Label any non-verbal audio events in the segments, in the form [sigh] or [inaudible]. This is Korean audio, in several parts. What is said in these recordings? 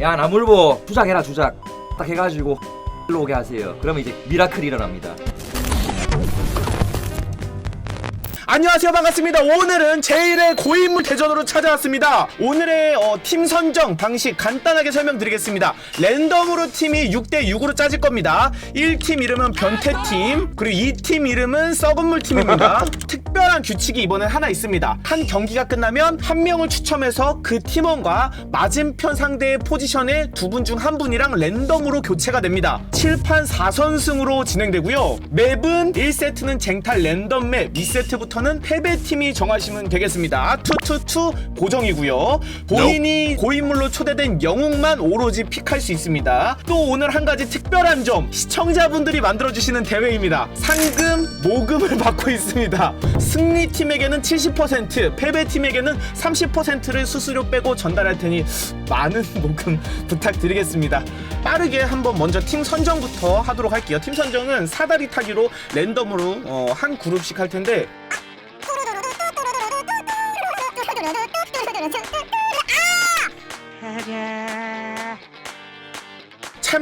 야 나물보. 주작해라 주작. 딱 해가지고 일로 오게 하세요. 그러면 이제 미라클이 일어납니다. 안녕하세요. 반갑습니다. 오늘은 제일의 고인물 대전으로 찾아왔습니다. 오늘의 어, 팀 선정 방식 간단하게 설명드리겠습니다. 랜덤으로 팀이 6대6으로 짜질 겁니다. 1팀 이름은 변태팀 그리고 2팀 이름은 썩은물 팀입니다. [laughs] 특별한 규칙이 이번엔 하나 있습니다. 한 경기가 끝나면 한 명을 추첨해서 그 팀원과 맞은편 상대의 포지션에 두 분 중 한 분이랑 랜덤으로 교체가 됩니다. 7판 4선승으로 진행되고요. 맵은 1세트는 쟁탈 랜덤 맵 2세트부터 대회에서는 패배팀이 정하시면 되겠습니다. 투투투 고정이고요. 본인이 고인물로 초대된 영웅만 오로지 픽할 수 있습니다. 또 오늘 한 가지 특별한 점 시청자분들이 만들어주시는 대회입니다. 상금 모금을 [laughs] 받고 있습니다. 승리팀에게는 70% 패배팀에게는 30%를 수수료 빼고 전달할 테니 많은 [laughs] 모금 부탁드리겠습니다. 빠르게 한번 먼저 팀 선정부터 하도록 할게요. 팀 선정은 사다리 타기로 랜덤으로 어, 한 그룹씩 할 텐데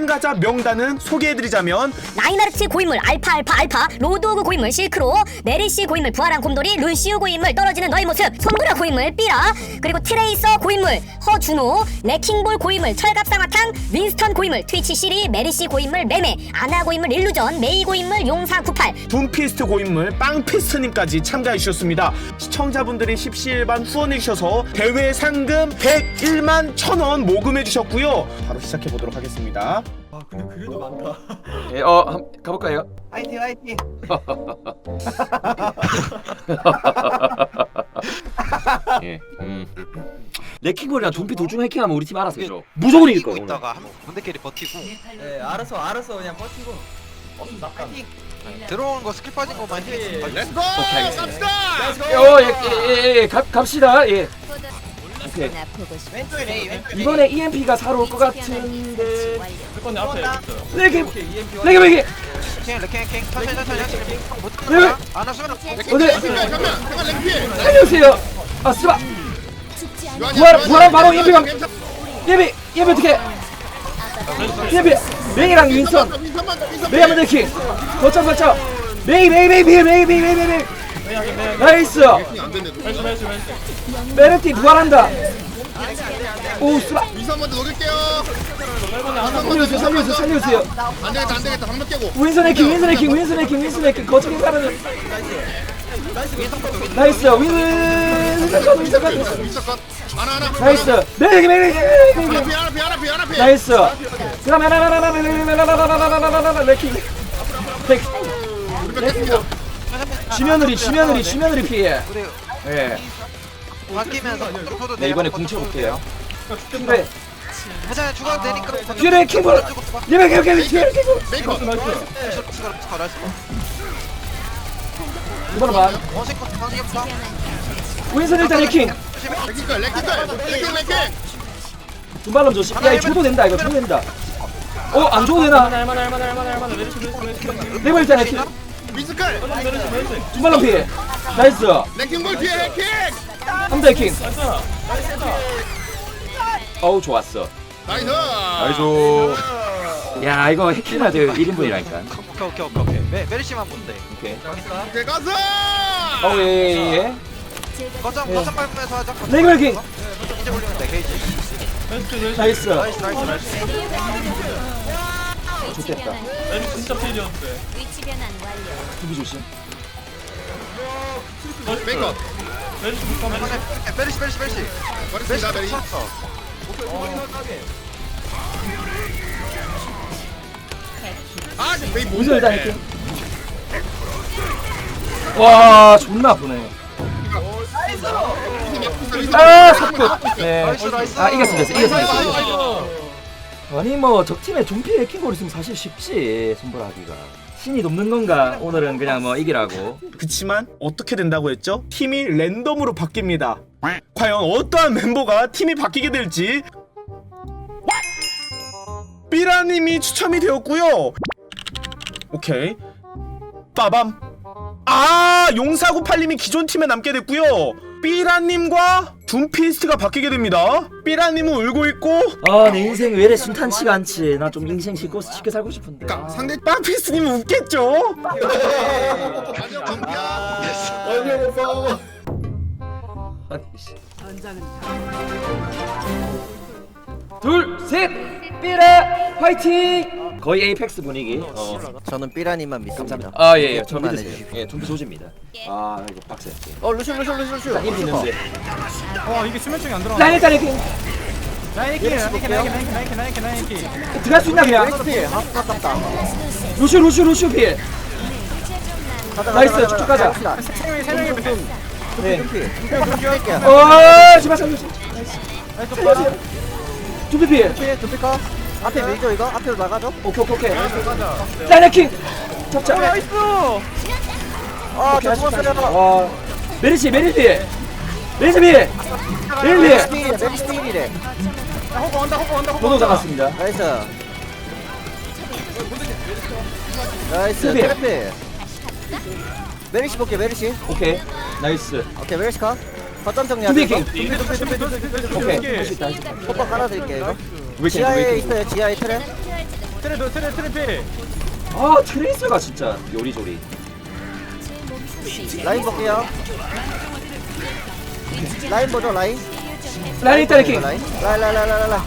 참가자 명단은 소개해드리자면 라이마르트 고인물 알파 알파 알파 로드오그 고인물 실크로 메리시 고인물 부활한 곰돌이 루시우 고인물 떨어지는 너의 모습 손브라 고인물 삐라 그리고 트레이서 고인물 허준호 레킹볼 고인물 철갑상화탕 윈스턴 고인물 트위치 시리 메리시 고인물 매매 아나 고인물 일루전 메이 고인물 용사 98 둠피스트 고인물 빵피스트님까지 참가해주셨습니다. 시청자분들이 십시일반 후원해주셔서 대회 상금 101만 1000원 모금해주셨고요. 바로 시작해보도록 하겠습니다. 아 근데 그래도 어. 많다. 예, 어, 가볼까요? 화이팅 화이팅. [laughs] 예. 음. 레킹볼이랑 돈피 둘 중에 해킹하면 우리 팀 알아서죠. 무조건 이길 거예요. 있다가 한 군데끼리 버티고 네 알아서 알아서 그냥 버티고. 네. 들어오는 거 스킬 빠진 거만 힘이 있으면 빨리. 렛츠고! 갑시다! 오, 예, 어, 예, 예, 예, 예 갑, 갑시다. 예. 어, 오케이. 왼쪽에 레이, 왼쪽에 이번에 EMP가 사러 올 것 같은데. 건데 앞에 있어요. 네 레게 오케이 EMP 와. 네 레게 레게. 네 지금 렉킹 킹 천천히 천천히 천천히 못 네. 들어가 아나 수면 오늘 잠깐만 잠깐 랭피해 살려주세요. 아 쓰바. 부활 부활 바로 EMP 방. EMP EMP 어떻게? EMP 메이랑 윈선. 윈선만 윈선만 메이 한번 더 킥. 거점 거점. 메이 메이 메이 메이 메이 메이 메이 메이. 나이스 메르티 부활한다 오 쓰라 위선먼저 노릴게요. 살려주세요 살려주세요 살려주세요 안 되겠다 안 되겠다 방벽 깨고. 윈슨의 킹 윈슨의 킹 윈슨의 킹 윈슨의 킹 거적인 사람을 나이스 윈슨 윈슨 윈슨 윈슨 위선 컷. 하나 하나. 나이스 메르기 메르기 하나 메르기 피 하나 피 하나 피 하나 피. 나이스 그럼 하나 하나 하나 하나 하나 하나 하나 하나 하나 하나 하나 하나 하나 우리 백 깼습니다. 심연우리 심연우리 심연우리 피해. 예. 바뀌면서 막 쳐도 네, 네 이번에 궁 쳐볼게요. 근데 네. 회장님 죽어도 되니까 퓨레 킹볼! 리백 이렇게 퓨레 킹볼! 메이커 나이스 이번에 봐 어색거 일단 해킹 랭킹걸 랭킹걸 랭킹 랭킹. 두발람 조심. 야 줘도 된다 이거 줘도 된다. 어안 줘도 되나? 할만해 할만해 할만해 할만해. 왼쪽 왼쪽 왼쪽. 레벨 일단 해킹. 메르시 두발람 피해. 나이스. 레킹볼 뒤에 해킹 한대 해킹. 나이스 어우 좋았어. 나이스 나이스. 야 이거 해킹해야 돼요 1인분이라니까. 오케이 오케이 오케이 오케이 메, 메르시만 본대 오케이. 오케이 가서 어우 예예. 거점 예. 거점 밟으면서 하자 거점 레이걸 킹. 밟으면서. 이제 올리면 돼 게이지 나이스. 나이스 나이스 나이스 좋겠다. 메르시 진짜 필이었는데 두비 조심. 메이커 메르시 붙어 메르시 네, 메르시 메르시 메르시 버렸습니다 메리 쳤어 아 메이 뭔데 일단 해킹. 와 존나 아프네. 아 사끝. 네. 나이스 나이스 아 이겼습니다. 이겼습니다. 아니 뭐 적팀에 좀비 해킹볼 있으면 사실 쉽지 손보라하기가. 신이 돕는 건가? 오늘은 그냥 뭐 이기라고. 그치만 어떻게 된다고 했죠? 팀이 랜덤으로 바뀝니다. 과연 어떠한 멤버가 팀이 바뀌게 될지 삐라님이 추첨이 되었고요. 오케이. 빠밤. 아 용사구 팔님이 기존 팀에 남게 됐고요. 삐라님과 둠피스트가 바뀌게 됩니다. 삐라님은 울고 있고 아 내 인생 왜 이래 순탄치가 않지 나 좀 인생 쉽고 쉽게 살고 싶은데 그러니까 상대 빵피스트님은 웃겠죠? 안녕 오빠 아니, 씨. 둘 셋 삐라 화이팅! 거의 에이펙스 분위기. 어. 저는 삐라님만 믿습니다. 아 예 예, 전 좀만 믿으세요. 해주십시오. 예 좀비 조집니다. 아 이거 빡세. 어 루시 루시 루시 루시 자 힘이 있는데. 와 이게 수면증이 안 들어가 라인 이렇게 나이키 나이키 나이키 나이키 나이키 나이키 나이키 들어갈 수 있나 그냥 피. 아깝다. 루슈 루슈 루슈 필 나이스, 쭉쭉 가자. 세 명이 세 명이 네. 피어 제발 살려줘 살려주 좀비 필 두피카. 앞에 밀죠 이거? 앞으로 나가죠? 오케이 오케이 오케이. 라이너킹 잡자. 아저 죽었어요. 와. 메리시 메리시. 메리시 필 메리시 필 메리스 스틸이래. 호구 온다 호구 온다 호구 저도 잡았습니다. 나이스. 나이스 수비. 트래피. 메리시 볼게 메리시. 오케이. 나이스. 오케이 메리시 카 거점 정리하자 킹 오케이. 오케이. 할수 있다 할수 있다 오빠 깔아드릴게요 이거. 지하에 있어요 지하에 트랩 트레 트레 트레 아 트레이서가 진짜 요리조리. 라인 볼게요. 라인 보죠 라인. 라인 일단 킹 라인. 라인 라인 라인 라인 라인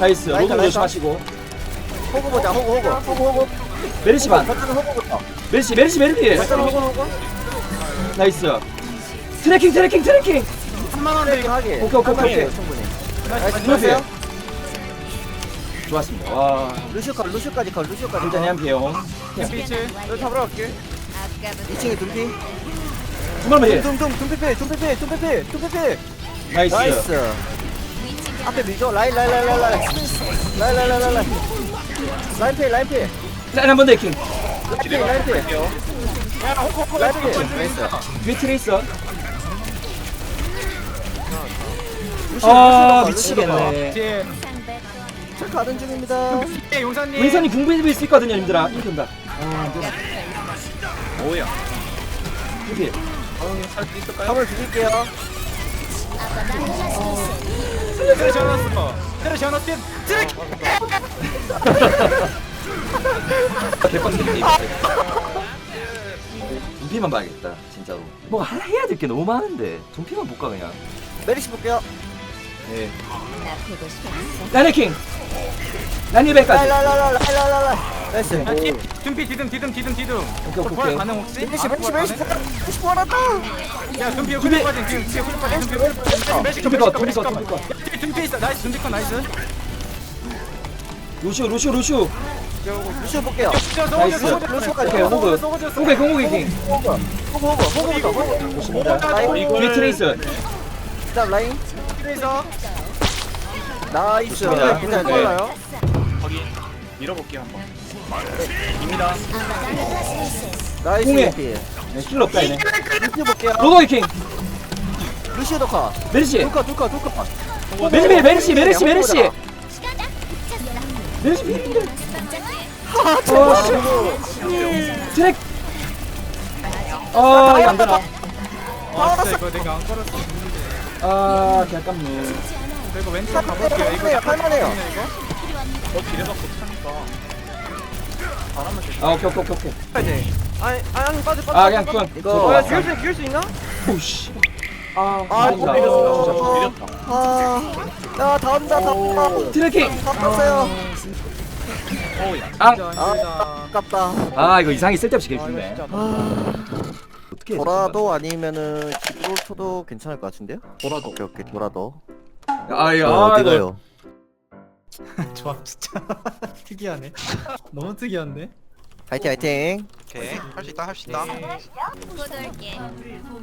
나이스. 로드 라이터. 조심하시고. 호구 보자 호구 호구. 호구 호구. 메리시 반. 거점 호구부터. 거점 호구 호구. 나이스 트래킹 트래킹 트래킹 3만 원 되게 하게. 오케이 오케이 오케이, 충분히. 안녕하세요. 네. 좋았습니다 와 루시오 컷, 루시오까지 컷, 루시오까지. 일단 한 비용 둠피치. 너 잡으러 갈게. 2층에 둠피. 정말만 해 둠둠둠 둠피필, 둠피필, 둠피필, 둠피필. 나이스 나이스. 앞에 밀죠. 라인 라인 라인 라인 라인. 라인 라인 라인 라인. 라인 필, 라인 필. 짠 한번 데킹 라인 필, 라인 필. 야, 호코 호코 라인 필. 나이스. 위에 트레이서 아 미치겠네. 뒤에 저 가는 중입니다. 뒤에 용사님. 윈선이 궁금해질 수 있거든요 님들아. 온다 아 뭐야? 이렇게. 화물 죽일게요. 트레 지어놨어 트레 지어놨어 트레 개빡치네 돈피만 봐야겠다 진짜로. 뭐 하나 해야 될 게 너무 많은데. 돈피만 볼까 그냥? 메리시 볼게요 네 라네킹 라인 라인 라인 라인 라인 나이스 둠피 디듬 디듬 디듬 디듬 오케이, 오케이, 부활. 가능 혹시? 아, 메리시 가능? 메리시 보았다 야 둠피 둠피. 둠피 빠진 빠진 둠피 빠진 메시커 둠피 컷, 둠피 컷, 둠피 있어 나이스 둠피 컷 나이스 루슈 루슈 루슈 루시오 볼게요 나이스. 오케이 호그 호그 공국이 킹 호구 호구 호구 호구부터 호구 좋습니다 라인 뒤에 트레이서 그다음 라인? 그래서 나이스. 좋습니다. 괜찮아요. 네. 빨라요. 밀어볼게요 한번. 나이스. 공에. 루피 네, 킬 없다 얘네. 루시오 볼게요. 로고이 킹. 루시오 도카 메르시. 두카 두카 두카 메르시 메르시 메르시 메르시. 메르시. 필인데 어, 씨. 트랙. 아 이거 안 되나 아 진짜 이거 내가 안 걸었어 아, 개깝네. 이거 왼쪽 가볼게요. 이거 할만해요, 할만해요. 네, 길에서 차니까. 아, 오케이, 오케이, 오케이, 오케이. 아, 이제. 아니 아니 빠져 빠져. 아, 그냥 그건. 어, 이거- 어, 야 죽일 수 죽일 수 있나? 오씨. 아, 아, 못 밀었어. 진짜 못 밀었다. 아야 아, 다음 다 다음 다. 트래킹. 다 땄어요. 어우, 아깝다. 아, 이거 이상이 쓸데없이 아, 죽네. 아, 해야 도라도 아니면은 기브롤터도 괜찮을 것 같은데요? 도라도. 오케이 오케이. 도라도. 아 이거 어, 아 이거 어디 가요? [laughs] 조합 진짜 [laughs] 특이하네. [laughs] 너무 특이한데? 화이팅 화이팅. 오케이. 할 수 있다 할 수 있다.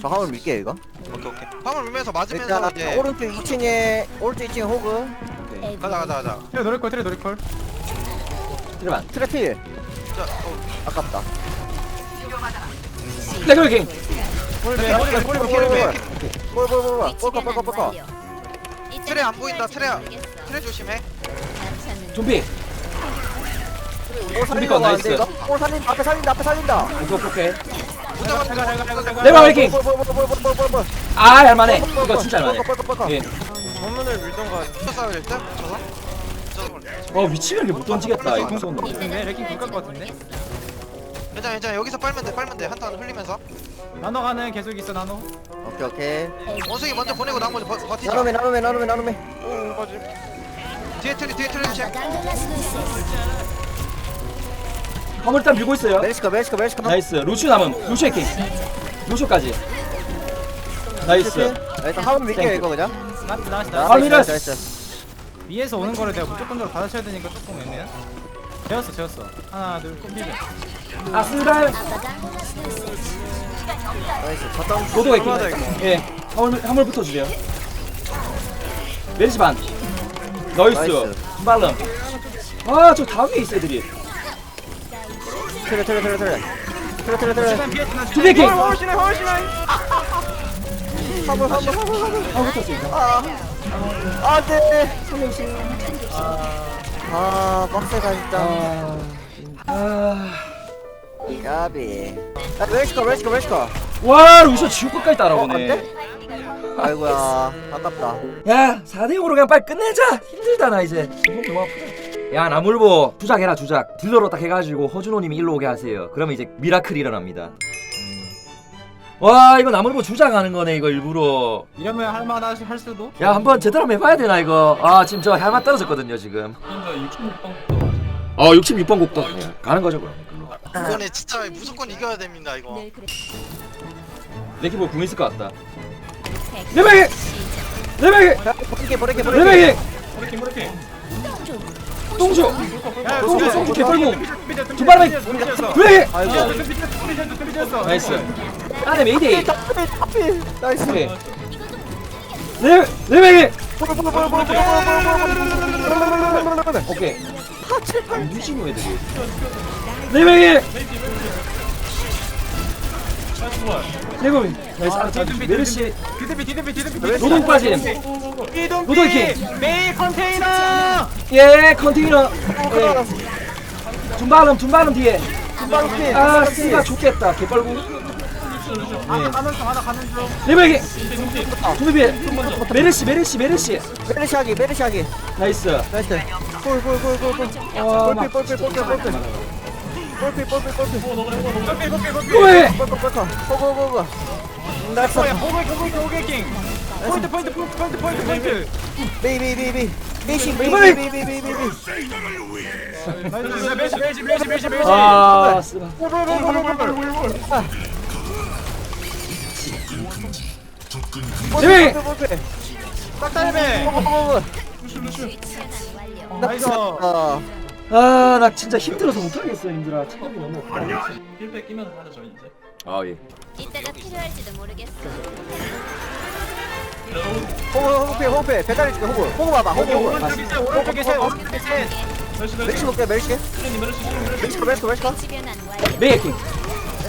저 화물 밀게요 이거. 오케이 오케이. 화물 밀면서 맞으면서 일단 이제 오른쪽 2층에 오른쪽 2층에 호그 가자 가자 가자. 트레 노래콜 트레 노래콜. 잠깐만 트래필. 자, 어, 아깝다 레그레킹 꼬리배 꼬리배 꼬리배 꼬리배 뭐야 뭐야 뭐야 뻑까 뻑까 뻑까 트레 안 보인다 트레. 트레 조심해. 좀비. 오 살린다 좀비건 나이스. 오 살린다 앞에 살린다 앞에 살린다. 이거 볼게. 못 잡았어 레바 레킹. 뭐뭐뭐뭐뭐뭐뭐 아 할만해. 이거 진짜 할만해. 예. 음. 정문을 밀던가 쳐 싸워 일단 저거? 와 위치면 이게 못 던지겠다 이 공 쏜다 레킹 불것 같은데? 괜찮아 괜찮아 여기서 빨면 돼 빨면 돼. 한탄 흘리면서. 나노 가는 계속 있어 나노. 오케이 오케이. 원숭이 먼저 보내고 나머지 버, 버티자. 나눔해 나눔해 나눔해 나눔해 뒤에 트리 뒤에 트리 체 화물 일단 밀고 있어요. 멜시카 멜시카 멜시카 나이스. 루슈 남음 루슈 해킹. 루슈까지. 나이스. 야, 일단 하면 밀게요 땡큐. 이거 그냥. 나이스 나이스 아, 나이스. 나이스, 나이스. 위에서 오는 거를 내가 무조건적으로 받아쳐야 되니까 조금 애매해 재웠어 재웠어. 하나 둘 콤비전 아스랄 나이스 쳤다 고도 해킹 예 화물 화물 붙어주세요. 메리시 반. 나이스. 나이스. 발름 아 저 다음에 있어 애들이. 트레 트레 트레 트레 트레 트레 트레 두개 해킹 훨씬 해 훨씬 해 화물 화물 화물 화물 화물 붙었어 아 안돼 아 빡세다 진짜. 아 까비. 아 멜시카 멜시카 멜시카 와 루슈 지옥 끝까지 따라오네. 아이고야 아깝다. 야 4대0으로 그냥 빨리 끝내자. 힘들다 나 이제. 몸 너무 아프다. 야 나물보. 주작해라 주작. 딜러로 딱 해가지고 허준호님이 일로 오게 하세요. 그러면 이제 미라클이 일어납니다. 음. 와 이거 나물보 주작하는 거네 이거 일부러. 이러면 할만할 할 수도? 야 한번 제대로 한번 해봐야 되나 이거? 아 지금 저 할만 떨어졌거든요 지금. 어 66번 곡도. 예, 가는 거죠 그럼 이번에 진짜 무조건 이겨야 됩니다 이거. 레키볼 궁 있을 것 같다. 레벨기 레벨기 자 버리게 버리게 버리게. 레벨기 똥주 똥주 똥주 개뻘궁 두 발에 아이고 나이스 안에 메이데이 나이스. 오케이. 레 레벨기 오케이 유진우 애들이 레벨기 레벨기 나이스 아, 자, 메르시. 디드비 디드비 디드비 노동 빠짐. 노동기. 메이 컨테이너! 예 컨테이너. 예. 둠바름 둠바름 뒤에. 아 쓰가 좋겠다. 개뻘구 하나 가는 중 하나 가는 중 레벨기 두비비 메르시 메르시 메르시 메르시하기 메르시하기 나이스 나이스 꿀꿀꿀꿀꿀 와 볼필 볼필 볼필 볼필 볼필 볼필 볼필 뽀삐 뽀삐 뽀삐 왜 볼필 볼필 고고고고 나이스 뭐야 호글 호글 호글킹 포인트 포인트 포인트 포인트 포인트 포인트 베이베이베이베이 메이시 이거를- 베이 베이베이베이베이 나이스 매시 매시 매시 매시 매시 아 쓰가 레벨기 볼 필 딱딱해 고고고고 나이스 어 아나 진짜 힘들어서 못하겠어 힘들어 체력이 너무 없다. 아예. 이때가 필요할지도 모르겠어. 호구 호구필 호구필 배달해 줄게 호구 호구 봐봐 호구 호구 오른쪽에 셋 오른쪽에 셋 오른쪽에 셋 멜시 볼게 멜시. 멜시 멜시. 멜시 집연한 와이. 메이킹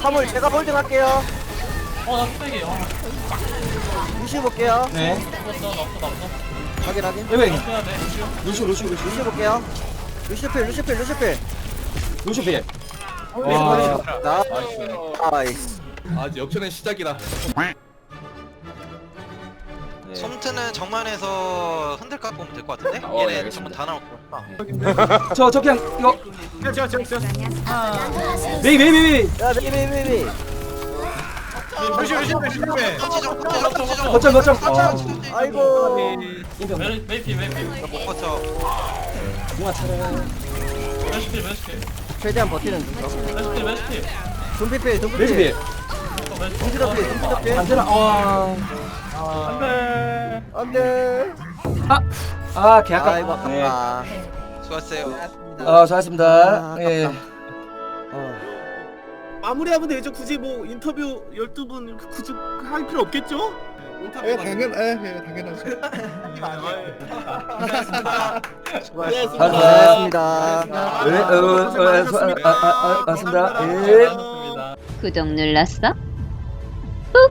3월 제가 홀딩할게요. 어나이에요루시 볼게요 네 확인 확인 네, 네. 루시 루시 루시 루시 루시 볼게요 루시필 루시필 루시필. 루시 필. 와. 나이스. 나이스. 아 역전의 시작이다. 네. 솜트는 정면에서 흔들까 보면 될 것 같은데? 어, 예, 얘네 알겠습니다. 전부 다 나올 거야. 저, 저 그냥 이거. 제가 제가 제가. 메이 메이 메이 메이. 야 베이비 베이비 베이비 루시 루시 루시 루시 터치정 터치정 터치정 거점 거점? 아. 아이고. 인정 못 버텨 누가 차려 최대한 버티는 중. 둠피필 둠피필 메시 필 둠피필 둠피필. 안되나 아 안돼 안돼 아, 개 아이고 아깝다. 네. 아깝다 수고하세요 아, 잘했습니다. 아, 예. 어. 마무리하면 되죠. 굳이 뭐 인터뷰 12분 굳이 할 필요 없겠죠? 예 당연 예, 예 당연하죠. 수고하셨습니다 네, 어, 어, 어, 수- 아, 아, 아, 아, 맞습니다. 예. 구독 눌렀어? 꾹